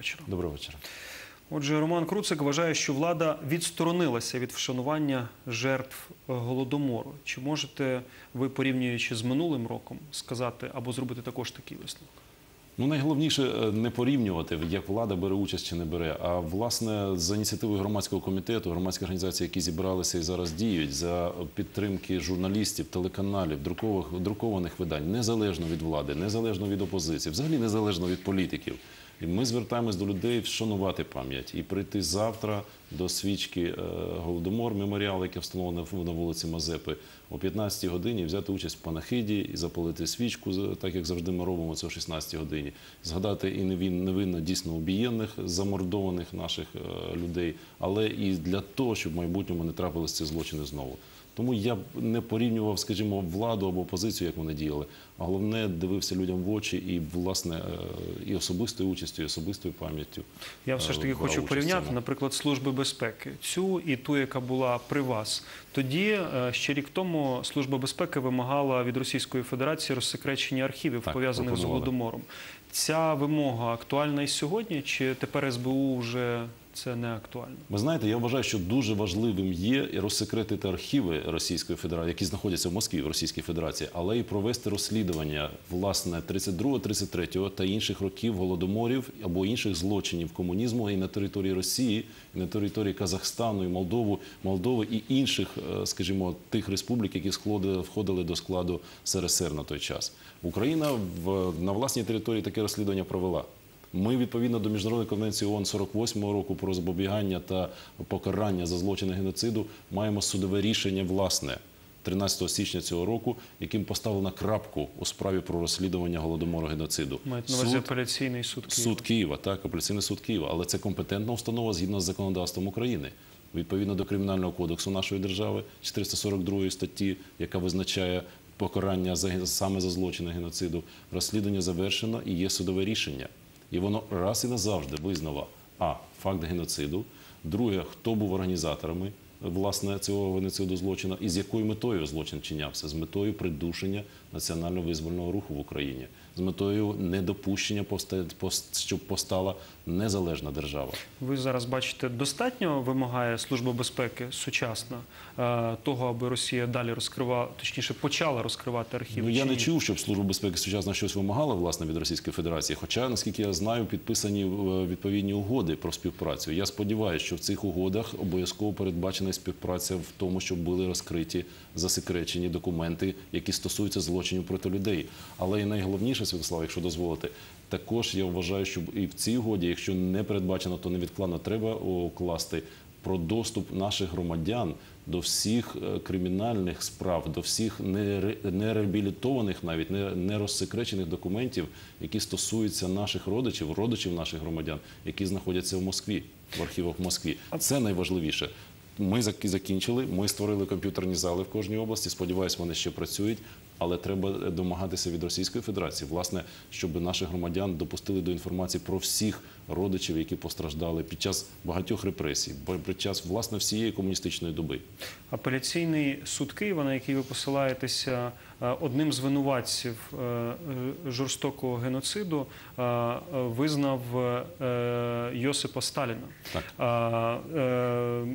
вечора. Доброго вечора. Отже, Роман Круцик вважає, що влада відсторонилася від вшанування жертв голодомору. Чи можете ви, порівнюючи з минулим роком, сказати або зробити також такий висновок? Ну, найголовніше е, не порівнювати, як влада бере участь чи не бере. А власне за ініціативою громадського комітету, громадські організації, які зібралися і зараз діють за підтримки журналістів, телеканалів, друкових друкованих видань, незалежно від влади, незалежно від опозиції, взагалі незалежно від політиків. І ми звертаємось до людей вшанувати пам'ять і прийти завтра до свічки е, Голодомор, меморіал, який встановлений на вулиці Мазепи, о 15-й годині взяти участь в панахиді і запалити свічку, так як завжди ми робимо це о 16-й годині. Згадати і невинно дійсно убієнних, замордованих наших е, людей, але і для того, щоб в майбутньому не трапилися ці злочини знову. Тому я б не порівнював, скажімо, владу або опозицію, як вони діяли. А головне дивився людям в очі і власне е, і особистою участю, і особистою пам'яттю. Я все ж таки хочу порівняти, наприклад, служби безпеки, цю і ту, яка була при вас. Тоді е, ще рік тому служба безпеки вимагала від Російської Федерації розсекречення архівів Так, пов'язаних з голодомором. Ця вимога актуальна і сьогодні, чи тепер СБУ вже це не актуально? Ви знаєте, я вважаю, що дуже важливим є розсекретити архіви Російської Федерації, які знаходяться в Москві в Російській Федерації, але і провести розслідування власне 32, 33 та інших років голодоморів або інших злочинів комунізму і на території Росії, і на території Казахстану, і Молдову, Молдови і інших, е, скажімо, тих республік, які входили до складу СРСР на той час. Україна в на власній території таке розслідування провела. Ми відповідно до міжнародної конвенції ООН 48-го року про запобігання та покарання за злочини геноциду маємо судове рішення власне 13 січня цього року, яким поставлено крапку у справі про розслідування голодомору геноциду. Мають на увазі апеляційний суд Києва. суд Києва, так, апеляційний суд Києва, але це компетентна установа згідно з законодавством України. Відповідно до кримінального кодексу нашої держави, 442 статті, яка визначає покарання за саме за злочини геноциду, розслідування завершено і є судове рішення. І воно раз і назавжди визнало а факт геноциду. Друге, хто був організаторами власне цього геноциду злочину, і з якою метою злочин чинявся? З метою придушення національно визвольного руху в Україні, з метою недопущення, щоб постала незалежна держава. Ви зараз бачите, достатньо вимагає Служба безпеки сучасна е, того, аби Росія далі розкривала, точніше почала розкривати архіви. Ну, я не чув, щоб Служба безпеки сучасна щось вимагала власне від Російської Федерації. Хоча, наскільки я знаю, підписані е, відповідні угоди про співпрацю. Я сподіваюся, що в цих угодах обов'язково передбачена співпраця в тому, щоб були розкриті засекречені документи, які стосуються злочинів проти людей. Але і найголовніше, Святослав, якщо дозволите, також я вважаю, що і в цій угоді, якщо не передбачено, то невідкладно треба укласти про доступ наших громадян до всіх е, кримінальних справ, до всіх нере- нереабілітованих, навіть не, не розсекречених документів, які стосуються наших родичів, родичів наших громадян, які знаходяться в Москві, в архівах Москві. Це найважливіше. Ми зак- закінчили. Ми створили комп'ютерні зали в кожній області. Сподіваюсь, вони ще працюють. Але треба домагатися від Російської Федерації, власне, щоб наших громадян допустили до інформації про всіх родичів, які постраждали під час багатьох репресій, під час власне всієї комуністичної доби. Апеляційний суд Києва, на який ви посилаєтеся, е, одним з винуватців е, е, жорстокого геноциду е, е, визнав е, Йосипа Сталіна. Так. Е,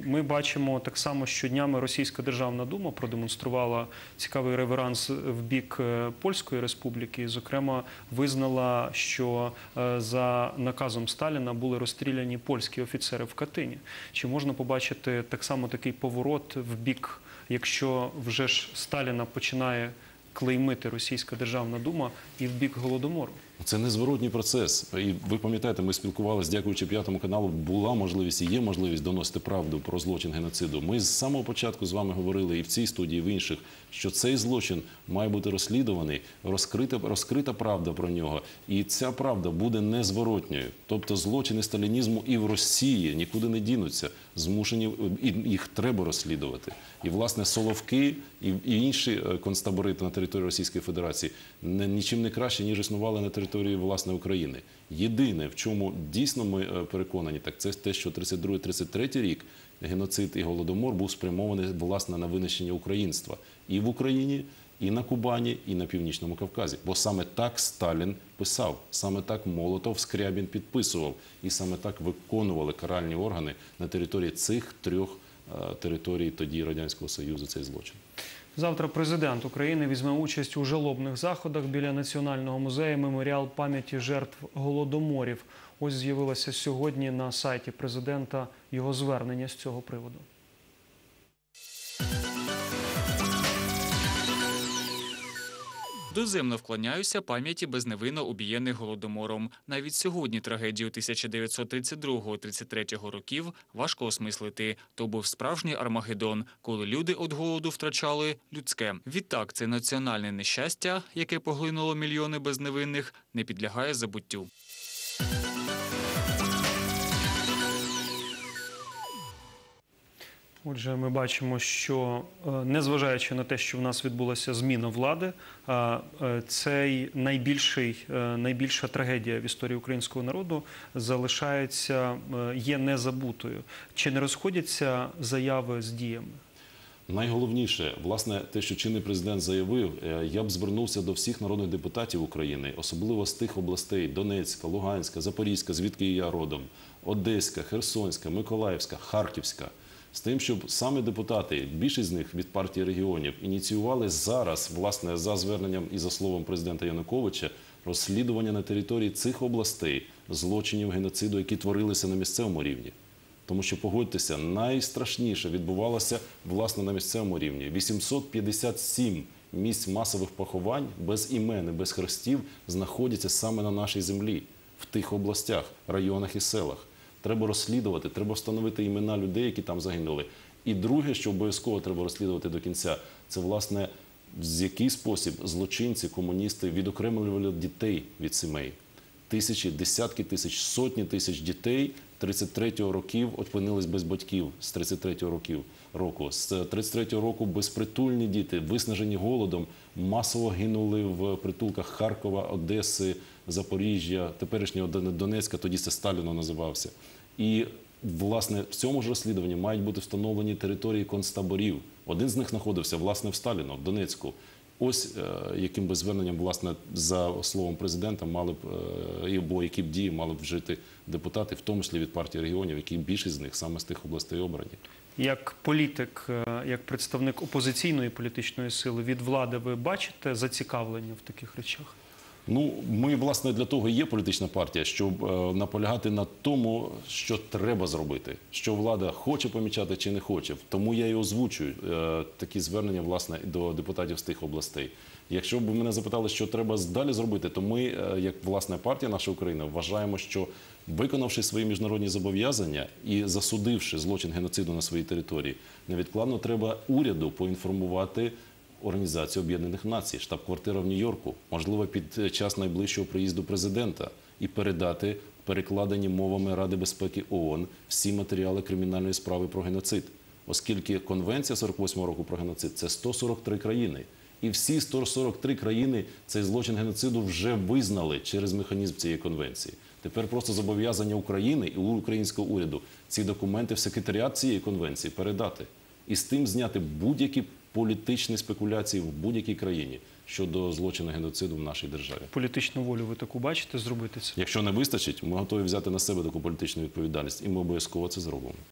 Ми бачимо так само, що днями Російська Державна Дума продемонструвала цікавий реверанс в бік е, Польської Республіки. Зокрема, визнала, що е, за наказом Сталіна були розстріляні польські офіцери в Катині. Чи можна побачити так само такий поворот в бік, якщо вже ж Сталіна починає клеймити Російська Державна Дума і в бік голодомору? Це незворотній процес. І ви пам'ятаєте, ми спілкувалися, дякуючи п'ятому каналу, була можливість і є можливість доносити правду про злочин геноциду. Ми з самого початку з вами говорили і в цій студії, і в інших, що цей злочин має бути розслідуваний, розкрита, розкрита правда про нього, і ця правда буде незворотньою. Тобто злочини сталінізму і в Росії нікуди не дінуться. Змушені їх треба розслідувати. І власне Соловки і, і інші е, концтабори на території Російської Федерації не нічим не краще ніж існували на території власне України. Єдине, в чому дійсно ми е, переконані, так це те, що 32-33 рік геноцид і голодомор був спрямований власне на винищення українства і в Україні, і на Кубані, і на Північному Кавказі. Бо саме так Сталін писав, саме так Молотов Скрябін підписував, і саме так виконували каральні органи на території цих трьох е, територій тоді Радянського Союзу цей злочин. Завтра президент України візьме участь у жалобних заходах біля Національного музею меморіал пам'яті жертв голодоморів. Ось з'явилося сьогодні на сайті президента його звернення з цього приводу. Доземно вклоняюся пам'яті безневинно убієних голодомором. Навіть сьогодні трагедію 1932-33 років важко осмислити. То був справжній армагеддон, коли люди від голоду втрачали людське. Відтак, це національне нещастя, яке поглинуло мільйони безневинних, не підлягає забуттю. Отже, ми бачимо, що е, незважаючи на те, що в нас відбулася зміна влади, е, цей найбільший, е, найбільша трагедія в історії українського народу залишається, є незабутою. Чи не розходяться заяви з діями? Найголовніше, власне, те, що чинний президент заявив, я б звернувся до всіх народних депутатів України, особливо з тих областей Донецька, Луганська, Запорізька, звідки я родом, Одеська, Херсонська, Миколаївська, Харківська. З тим, щоб саме депутати, більшість з них від партії регіонів, ініціювали зараз, власне, за зверненням і за словом президента Януковича, розслідування на території цих областей злочинів геноциду, які творилися на місцевому рівні. Тому що погодьтеся, найстрашніше відбувалося власне на місцевому рівні. 857 місць масових поховань без імен і без хрестів знаходяться саме на нашій землі, в тих областях, районах і селах. Треба розслідувати, треба встановити імена людей, які там загинули. І друге, що обов'язково треба розслідувати до кінця, це власне в який спосіб злочинці, комуністи відокремлювали дітей від сімей тисячі, десятки тисяч, сотні тисяч дітей 33-го років опинились без батьків з 33-го років року. З 33-го року безпритульні діти, виснажені голодом, масово гинули в притулках Харкова, Одеси, Запоріжжя, теперішнього Дон- Донецька, тоді це Сталіно називався. І власне в цьому ж розслідуванні мають бути встановлені території концтаборів. Один з них знаходився власне в Сталіно, в Донецьку. Ось е, яким би зверненням, власне, за словом президента, мали б е, або які б дії мали б вжити депутати, в тому числі від партії регіонів, які більшість з них саме з тих областей обрані. Як політик, е, як представник опозиційної політичної сили від влади, ви бачите зацікавлення в таких речах? Ну, ми, власне, для того є політична партія, щоб е, наполягати на тому, що треба зробити, що влада хоче помічати чи не хоче. Тому я і озвучую е, такі звернення, власне, до депутатів з тих областей. Якщо б мене запитали, що треба далі зробити, то ми, е, як власне партія наша Україна, вважаємо, що виконавши свої міжнародні зобов'язання і засудивши злочин геноциду на своїй території, невідкладно треба уряду поінформувати Організацію Об'єднаних Націй, штаб-квартира в Нью-Йорку, можливо, під час найближчого приїзду президента, і передати перекладені мовами Ради безпеки ООН всі матеріали кримінальної справи про геноцид, оскільки Конвенція 48 року про геноцид це 143 країни. І всі 143 країни цей злочин геноциду вже визнали через механізм цієї конвенції. Тепер просто зобов'язання України і українського уряду ці документи в секретаріат цієї конвенції передати і з тим зняти будь-які політичні спекуляції в будь-якій країні щодо злочину геноциду в нашій державі. Політичну волю ви таку бачите зробити це? Якщо не вистачить, ми готові взяти на себе таку політичну відповідальність, і ми обов'язково це зробимо.